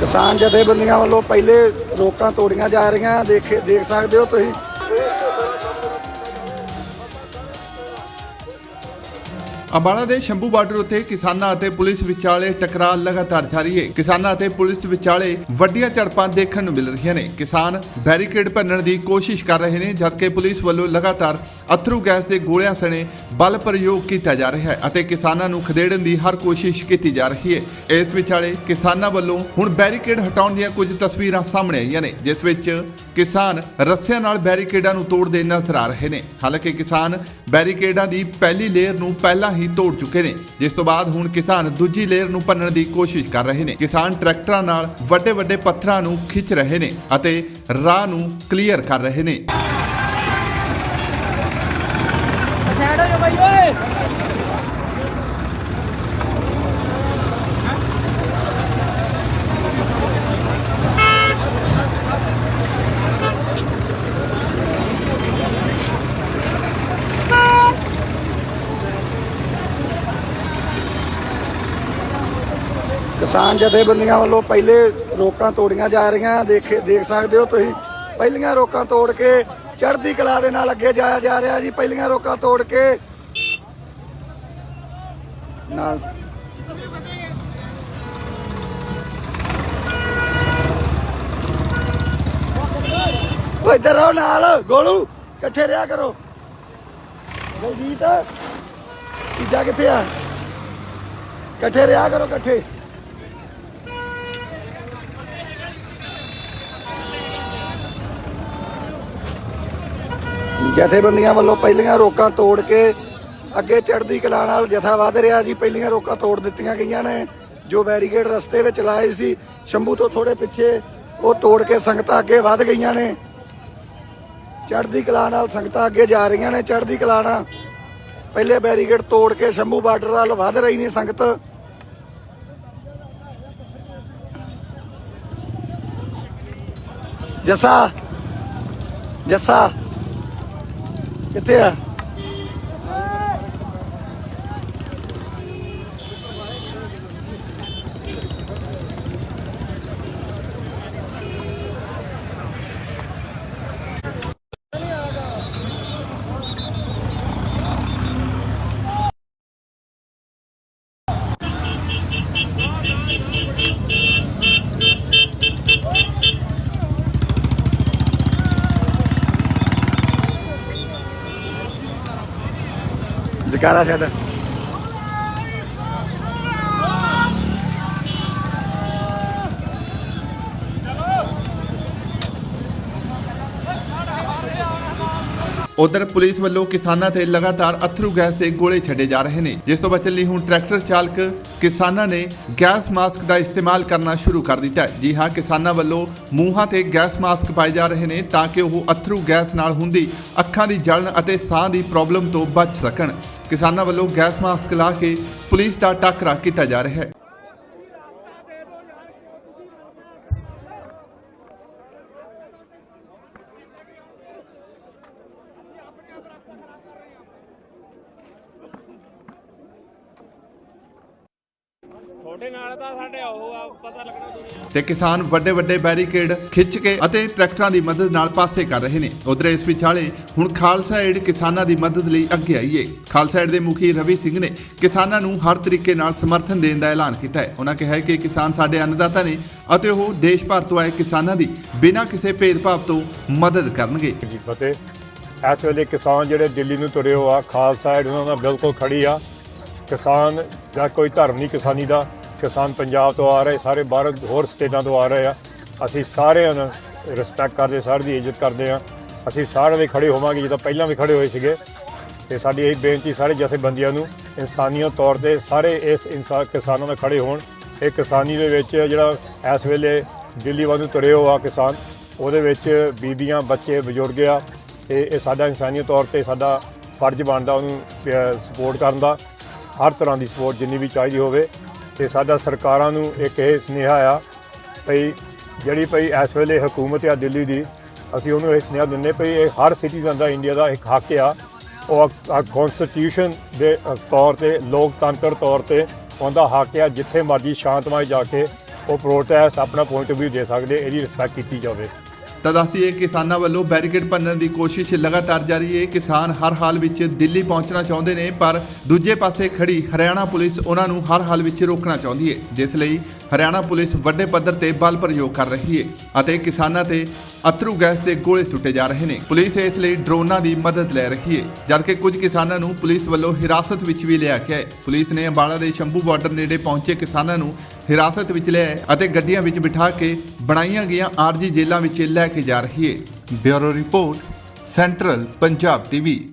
ਕਿਸਾਨ ਜਥੇਬੰਦੀਆਂ ਵੱਲੋਂ ਪਹਿਲੇ ਰੋਕਾਂ ਤੋੜੀਆਂ ਜਾ ਰਹੀਆਂ, ਦੇਖ ਦੇਖ ਸਕਦੇ ਹੋ ਤੁਸੀਂ। ਅੰਬਾਲਾ ਦੇ ਸ਼ੰਭੂ ਬਾਰਡਰ ਉੱਤੇ ਕਿਸਾਨਾਂ ਅਤੇ ਪੁਲਿਸ ਵਿਚਾਲੇ ਟਕਰਾਅ ਲਗਾਤਾਰ ਜਾਰੀ ਹੈ ਕਿਸਾਨਾਂ ਅਤੇ ਪੁਲਿਸ ਵਿਚਾਲੇ ਵੱਡੀਆਂ ਝੜਪਾਂ ਦੇਖਣ ਨੂੰ ਮਿਲ ਰਹੀਆਂ ਨੇ। ਕਿਸਾਨ ਬੈਰੀਕੇਡ ਭੰਨਣ ਦੀ ਕੋਸ਼ਿਸ਼ ਕਰ ਰਹੇ ਨੇ, ਜਦਕਿ ਪੁਲਿਸ ਵੱਲੋਂ ਲਗਾਤਾਰ ਅਥਰੂ ਗੈਸ ਦੇ ਗੋਲਿਆਂ ਸਣੇ ਬਲ ਪ੍ਰਯੋਗ ਕੀਤਾ ਜਾ ਰਿਹਾ ਹੈ ਅਤੇ ਕਿਸਾਨਾਂ ਨੂੰ ਖਦੇੜਨ ਦੀ ਹਰ ਕੋਸ਼ਿਸ਼ ਕੀਤੀ ਜਾ ਰਹੀ ਹੈ। ਇਸ ਵਿਚਾਲੇ ਕਿਸਾਨਾਂ ਵੱਲੋਂ ਹੁਣ ਬੈਰੀਕੇਡ ਹਟਾਉਣ ਦੀਆਂ ਕੁਝ ਤਸਵੀਰਾਂ ਸਾਹਮਣੇ ਆਈਆਂ ਨੇ, ਜਿਸ ਵਿੱਚ ਕਿਸਾਨ ਰੱਸਿਆਂ ਨਾਲ ਬੈਰੀਕੇਡਾਂ ਨੂੰ ਤੋੜਦੇ ਨਜ਼ਰ ਆ ਰਹੇ ਨੇ। ਹਾਲਾਂਕਿ ਕਿਸਾਨ ਬੈਰੀਕੇਡਾਂ ਦੀ ਪਹਿਲੀ ਲੇਅਰ ਨੂੰ ਪਹਿਲਾਂ ਹੀ ਤੋੜ ਚੁੱਕੇ ਨੇ, ਜਿਸ ਤੋਂ ਬਾਅਦ ਹੁਣ ਕਿਸਾਨ ਦੂਜੀ ਲੇਅਰ ਨੂੰ ਭੰਨਣ ਦੀ ਕੋਸ਼ਿਸ਼ ਕਰ ਰਹੇ ਨੇ। ਕਿਸਾਨ ਟਰੈਕਟਰਾਂ ਨਾਲ ਵੱਡੇ ਵੱਡੇ ਪੱਥਰਾਂ ਨੂੰ ਖਿੱਚ ਰਹੇ ਨੇ ਅਤੇ ਰਾਹ ਨੂੰ ਕਲੀਅਰ ਕਰ ਰਹੇ ਨੇ ਸਾਈਡ ਹੋ ਜਾ ਬਾਈ ਓਏ ਕਿਸਾਨ ਜਥੇਬੰਦੀਆਂ ਵੱਲੋਂ ਪਹਿਲੇ ਰੋਕਾਂ ਤੋੜੀਆਂ ਜਾ ਰਹੀਆਂ। ਦੇਖੇ ਦੇਖ ਸਕਦੇ ਹੋ ਤੁਸੀਂ, ਪਹਿਲੀਆਂ ਰੋਕਾਂ ਤੋੜ ਕੇ ਚੜ੍ਹਦੀ ਕਲਾ ਦੇ ਨਾਲ ਅੱਗੇ ਜਾਇਆ ਜਾ ਰਿਹਾ ਜੀ। ਪਹਿਲੀਆਂ ਰੋਕਾਂ ਤੋੜ ਕੇ ਨਾਲ। ਓ ਇੱਧਰ ਆਓ ਨਾਲ, ਗੋਲੂ, ਇਕੱਠੇ ਰਿਹਾ ਕਰੋ। ਦਲਜੀਤ, ਤੀਜਾ ਕਿੱਥੇ ਆ? ਇਕੱਠੇ ਰਿਹਾ ਕਰੋ, ਇਕੱਠੇ। ਜਥੇਬੰਦੀਆਂ ਵੱਲੋਂ ਪਹਿਲੀਆਂ ਰੋਕਾਂ ਤੋੜ ਕੇ ਅੱਗੇ ਚੜ੍ਹਦੀ ਕਲਾ ਨਾਲ ਜਥਾ ਵਧ ਰਿਹਾ ਜੀ। ਪਹਿਲੀਆਂ ਰੋਕਾਂ ਤੋੜ ਦਿੱਤੀਆਂ ਗਈਆਂ ਨੇ। ਜੋ ਬੈਰੀਕੇਡ ਰਸਤੇ ਵਿੱਚ ਲਾਏ ਸੀ, ਸ਼ੰਭੂ ਤੋਂ ਥੋੜੇ ਪਿੱਛੇ ਉਹ ਤੋੜ ਕੇ ਸੰਗਤਾਂ ਅੱਗੇ ਵਧ ਗਈਆਂ ਨੇ। ਚੜ੍ਹਦੀ ਕਲਾ ਨਾਲ ਸੰਗਤਾਂ ਅੱਗੇ ਜਾ ਰਹੀਆਂ ਨੇ। ਚੜ੍ਹਦੀ ਕਲਾ ਨਾਲ ਪਹਿਲੇ ਬੈਰੀਕੇਡ ਤੋੜ ਕੇ ਸ਼ੰਭੂ ਬਾਰਡਰ ਵੱਲ ਵਧ ਰਹੀ ਨੇ ਸੰਗਤ। ਜੱਸਾ ਜੱਸਾ, ਕਿੱਥੇ ਆ? ਜਕਾਰਾ ਛੱਡ। ਉਧਰ ਪੁਲਿਸ ਵੱਲੋਂ ਕਿਸਾਨਾਂ ਤੇ ਲਗਾਤਾਰ ਅਥਰੂ ਗੈਸ ਦੇ ਗੋਲੇ ਛੱਡੇ ਜਾ ਰਹੇ ਨੇ, ਜਿਸ ਤੋਂ ਬਚਣ ਲਈ ਹੁਣ ਟਰੈਕਟਰ ਚਾਲਕ ਕਿਸਾਨਾਂ ਨੇ ਗੈਸ ਮਾਸਕ ਦਾ ਇਸਤੇਮਾਲ ਕਰਨਾ ਸ਼ੁਰੂ ਕਰ ਦਿੱਤਾ ਹੈ। ਜੀ ਹਾਂ, ਕਿਸਾਨਾਂ ਵੱਲੋਂ ਮੂੰਹਾਂ ਤੇ ਗੈਸ ਮਾਸਕ ਪਾਏ ਜਾ ਰਹੇ ਨੇ ਤਾਂ ਕਿ ਉਹ ਅਥਰੂ ਗੈਸ ਨਾਲ ਹੁੰਦੀ ਅੱਖਾਂ ਦੀ ਜਲਣ ਅਤੇ ਸਾਹ ਦੀ ਪ੍ਰੋਬਲਮ ਤੋਂ ਬਚ ਸਕਣ। ਕਿਸਾਨਾਂ ਵੱਲੋਂ ਗੈਸ ਮਾਸਕ ਲਾ ਕੇ ਪੁਲਿਸ ਦਾ ਟਾਕਰਾ ਕੀਤਾ ਜਾ ਰਿਹਾ ਹੈ। ਤੁਹਾਡੇ ਨਾਲ ਤਾਂ ਸਾਡੇ ਉਹ ਆ ਪਤਾ ਲੱਗਣਾ ਦੁਨੀਆ। ਤੇ ਕਿਸਾਨ ਵੱਡੇ ਵੱਡੇ ਬੈਰੀਕੇਡ ਖਿੱਚ ਕੇ ਅਤੇ ਟਰੈਕਟਰਾਂ ਦੀ ਮਦਦ ਨਾਲ ਪਾਸੇ ਕਰ ਰਹੇ ਨੇ। ਉਧਰ ਇਸ ਵਿਚਾਲੇ ਹੁਣ ਖਾਲਸਾ ਏਡ ਕਿਸਾਨਾਂ ਦੀ ਮਦਦ ਲਈ ਅੱਗੇ ਆਈ ਏ ਖਾਲਸਾ ਏਡ ਦੇ ਮੁਖੀ ਰਵੀ ਸਿੰਘ ਨੇ ਕਿਸਾਨਾਂ ਨੂੰ ਹਰ ਤਰੀਕੇ ਨਾਲ ਸਮਰਥਨ ਦੇਣ ਦਾ ਐਲਾਨ ਕੀਤਾ ਹੈ। ਉਹਨਾਂ ਕਿਹਾ ਹੈ ਕਿ ਕਿਸਾਨ ਸਾਡੇ ਅੰਨਦਾਤਾ ਨੇ ਅਤੇ ਉਹ ਦੇਸ਼ ਭਰ ਤੋਂ ਆਏ ਕਿਸਾਨਾਂ ਦੀ ਬਿਨਾਂ ਕਿਸੇ ਭੇਦਭਾਵ ਤੋਂ ਮਦਦ ਕਰਨਗੇ। ਜੀ ਫਤਿਹ। ਇਸ ਵੇਲੇ ਕਿਸਾਨ ਜਿਹੜੇ ਦਿੱਲੀ ਨੂੰ ਤੁਰੇ ਹੋ ਆ ਖਾਲਸਾ ਏਡ ਉਹਨਾਂ ਨਾਲ ਬਿਲਕੁਲ ਖੜੀ ਆ। ਕਿਸਾਨ ਜਾਂ ਕੋਈ ਧਰਮ ਨਹੀਂ ਕਿਸਾਨੀ ਦਾ। ਕਿਸਾਨ ਪੰਜਾਬ ਤੋਂ ਆ ਰਹੇ, ਸਾਰੇ ਬਾਹਰ ਹੋਰ ਸਟੇਟਾਂ ਤੋਂ ਆ ਰਹੇ ਆ। ਅਸੀਂ ਸਾਰਿਆਂ ਨੂੰ ਰਿਸਪੈਕਟ ਕਰਦੇ, ਸਾਰਿਆਂ ਦੀ ਇੱਜ਼ਤ ਕਰਦੇ ਆ। ਅਸੀਂ ਸਾਰਿਆਂ ਵੀ ਖੜੇ ਹੋਵਾਂਗੇ, ਜਿੱਦਾਂ ਪਹਿਲਾਂ ਵੀ ਖੜੇ ਹੋਏ ਸੀਗੇ। ਤੇ ਸਾਡੀ ਇਹ ਬੇਨਤੀ ਸਾਰੇ ਜਥੇਬੰਦੀਆਂ ਨੂੰ, ਇਨਸਾਨੀਅਤ ਤੌਰ ਤੇ ਸਾਰੇ ਇਸ ਇਨਸਾਨ ਕਿਸਾਨਾਂ ਨਾਲ ਖੜੇ ਹੋਣ। ਇਹ ਕਿਸਾਨੀ ਦੇ ਵਿੱਚ ਜਿਹੜਾ ਇਸ ਵੇਲੇ ਦਿੱਲੀ ਵੱਲ ਨੂੰ ਤੁਰੇ ਹੋ ਆ ਕਿਸਾਨ, ਉਹਦੇ ਵਿੱਚ ਬੀਬੀਆਂ, ਬੱਚੇ, ਬਜ਼ੁਰਗ ਆ। ਤੇ ਇਹ ਸਾਡਾ ਇਨਸਾਨੀਅਤ ਤੌਰ ਤੇ ਸਾਡਾ ਫਰਜ਼ ਬਣਦਾ ਉਹਨੂੰ ਸਪੋਰਟ ਕਰਨ ਦਾ। ਹਰ ਤਰ੍ਹਾਂ ਦੀ ਸਪੋਰਟ ਜਿੰਨੀ ਵੀ ਚਾਹੀਦੀ ਹੋਵੇ ਤੇ ਸਾਡਾ ਸਰਕਾਰਾਂ ਨੂੰ ਇੱਕ ਇਹ ਸੁਨੇਹਾ ਆ ਭਈ ਜਿਹੜੀ ਭਈ ਇਸ ਵੇਲੇ ਹਕੂਮਤ ਆ ਦਿੱਲੀ ਦੀ, ਅਸੀਂ ਉਹਨੂੰ ਇਹ ਸੁਨੇਹਾ ਦਿੰਦੇ ਭਈ ਇਹ ਹਰ ਸਿਟੀਜ਼ਨ ਦਾ ਇੰਡੀਆ ਦਾ ਇੱਕ ਹੱਕ ਆ। ਉਹ ਕਨਸਟੀਟਿਊਸ਼ਨ ਦੇ ਤੌਰ ਤੇ, ਲੋਕਤੰਤਰ ਤੌਰ ਤੇ ਉਹਦਾ ਹੱਕ ਆ ਜਿੱਥੇ ਮਰਜ਼ੀ ਸ਼ਾਂਤਮਈ ਜਾ ਕੇ ਉਹ ਪ੍ਰੋਟੈਸਟ ਆਪਣਾ ਪੁਆਇੰਟ ਵੀ ਦੇ ਸਕਦੇ, ਇਹਦੀ ਰਿਸਪੈਕਟ ਕੀਤੀ ਜਾਵੇ। ਤਾਂ ਦੱਸੀਏ ਕਿਸਾਨਾਂ ਵੱਲੋਂ ਬੈਰੀਕੇਡ ਭੰਨਣ ਦੀ ਕੋਸ਼ਿਸ਼ ਲਗਾਤਾਰ ਜਾਰੀ ਹੈ। ਕਿਸਾਨ ਹਰ ਹਾਲ ਵਿੱਚ ਦਿੱਲੀ ਪਹੁੰਚਣਾ ਚਾਹੁੰਦੇ ਨੇ, ਪਰ ਦੂਜੇ ਪਾਸੇ ਖੜੀ ਹਰਿਆਣਾ ਪੁਲਿਸ ਉਹਨਾਂ ਨੂੰ ਹਰ ਹਾਲ ਵਿੱਚ ਰੋਕਣਾ ਚਾਹੁੰਦੀ ਹੈ। ਜਿਸ ਲਈ ਹਰਿਆਣਾ ਪੁਲਿਸ ਵੱਡੇ ਪੱਧਰ ਤੇ ਬਲ ਪ੍ਰਯੋਗ ਕਰ ਰਹੀ ਹੈ ਅਤੇ ਕਿਸਾਨਾਂ ਤੇ ਅਥਰੂ ਗੈਸ ਦੇ ਗੋਲੇ ਸੁੱਟੇ ਜਾ ਰਹੇ ਨੇ। ਪੁਲਿਸ ਇਸ ਲਈ ਡਰੋਨਾਂ ਦੀ ਮਦਦ ਲੈ ਰਹੀ ਹੈ ਜਦਕਿ ਕੁਝ ਕਿਸਾਨਾਂ ਨੂੰ ਪੁਲਿਸ ਵੱਲੋਂ ਹਿਰਾਸਤ ਵਿੱਚ ਵੀ ਲਿਆ ਗਿਆ ਹੈ ਪੁਲਿਸ ਨੇ ਅੰਬਾਲਾ ਦੇ ਸ਼ੰਭੂ ਬਾਰਡਰ ਨੇੜੇ ਪਹੁੰਚੇ ਕਿਸਾਨਾਂ ਨੂੰ ਹਿਰਾਸਤ ਵਿੱਚ ਲਿਆ ਹੈ ਅਤੇ ਗੱਡੀਆਂ ਵਿੱਚ ਬਿਠਾ ਕੇ ਬਣਾਈਆਂ ਗਈਆਂ ਆਰਜੀ ਜੇਲ੍ਹਾਂ ਵਿੱਚ ਲੈ ਕੇ ਜਾ ਰਹੀ ਹੈ bureau report, Central Punjab TV.